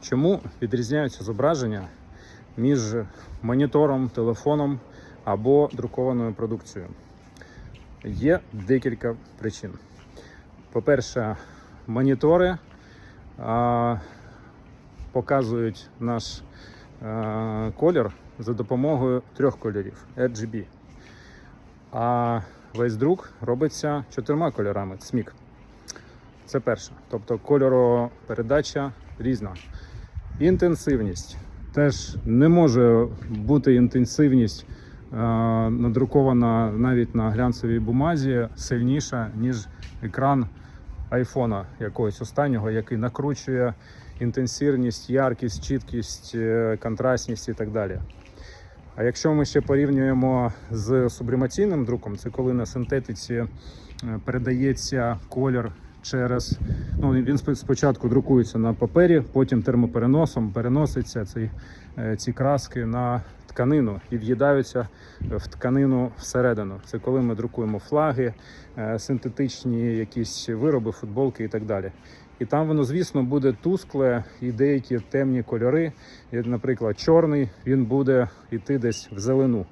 Чому відрізняються зображення між монітором, телефоном або друкованою продукцією? Є декілька причин. По-перше, монітори а, показують наш а, колір за допомогою трьох кольорів RGB. А весь друк робиться чотирма кольорами SMIC. Це перше. Тобто кольоропередача різна. Інтенсивність. Теж не може бути інтенсивність е, надрукована навіть на глянцевій бумазі сильніша, ніж екран айфона якогось останнього, який накручує інтенсивність, яркість, чіткість, е, контрастність і так далі. А якщо ми ще порівнюємо з сублімаційним друком, це коли на синтетиці е, передається колір через ну він спочатку друкується на папері, потім термопереносом переноситься ці, е, ці краски на тканину і в'їдаються в тканину всередину. Це коли ми друкуємо флаги, е, синтетичні якісь вироби, футболки і так далі. І там воно, звісно, буде тускле і деякі темні кольори. Наприклад, чорний він буде йти десь в зелену.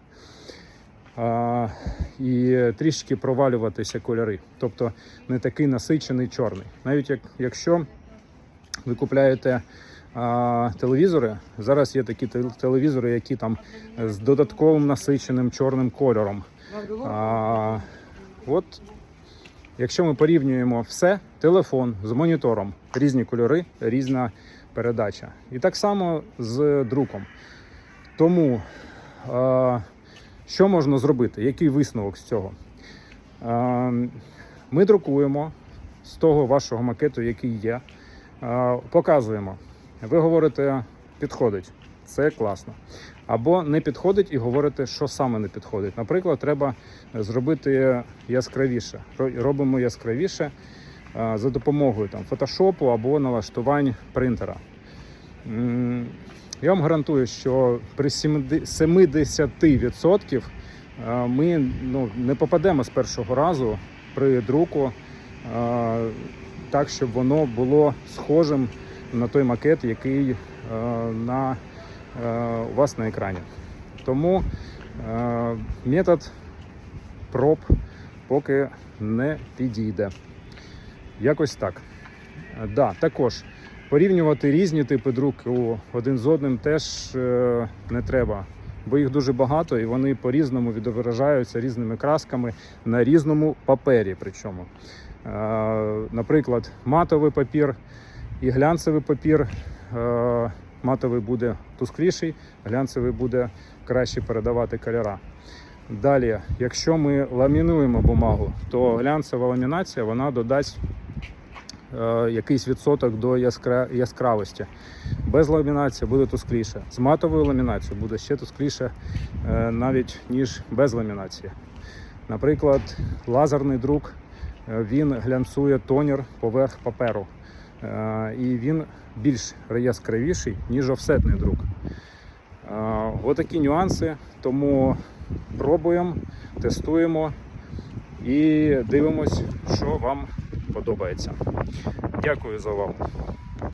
А, і трішки провалюватися кольори. Тобто не такий насичений чорний. Навіть як, якщо ви купляєте а, телевізори, зараз є такі телевізори, які там з додатковим насиченим чорним кольором. А, от Якщо ми порівнюємо все, телефон з монітором, різні кольори, різна передача. І так само з друком. Тому що можна зробити? Який висновок з цього? Е, ми друкуємо з того вашого макету, який є, е, показуємо. Ви говорите, підходить. Це класно. Або не підходить і говорите, що саме не підходить. Наприклад, треба зробити яскравіше. Робимо яскравіше за допомогою фотошопу або налаштувань принтера. Я вам гарантую, що при 70% ми ну, не попадемо з першого разу при друку так, щоб воно було схожим на той макет, який на, у вас на екрані. Тому е, метод проб поки не підійде. Якось так. Е, Да, також порівнювати різні типи друку один з одним теж е, не треба, бо їх дуже багато і вони по-різному відображаються різними красками на різному папері. Причому, Е, наприклад, матовий папір і глянцевий папір. е, Матовий буде тускліший, глянцевий буде краще передавати кольора. Далі, якщо ми ламінуємо бумагу, то глянцева ламінація вона додасть якийсь відсоток до яскра... яскравості. Без ламінації буде тускліше. З матовою ламінацією буде ще тускліше е, навіть ніж без ламінації. Наприклад, лазерний друк е, він глянцує тонір поверх паперу. Е, І він більш яскравіший, ніж офсетний друк. Е, Отакі нюанси, тому пробуємо, тестуємо і дивимось, що вам подобається. Дякую за увагу.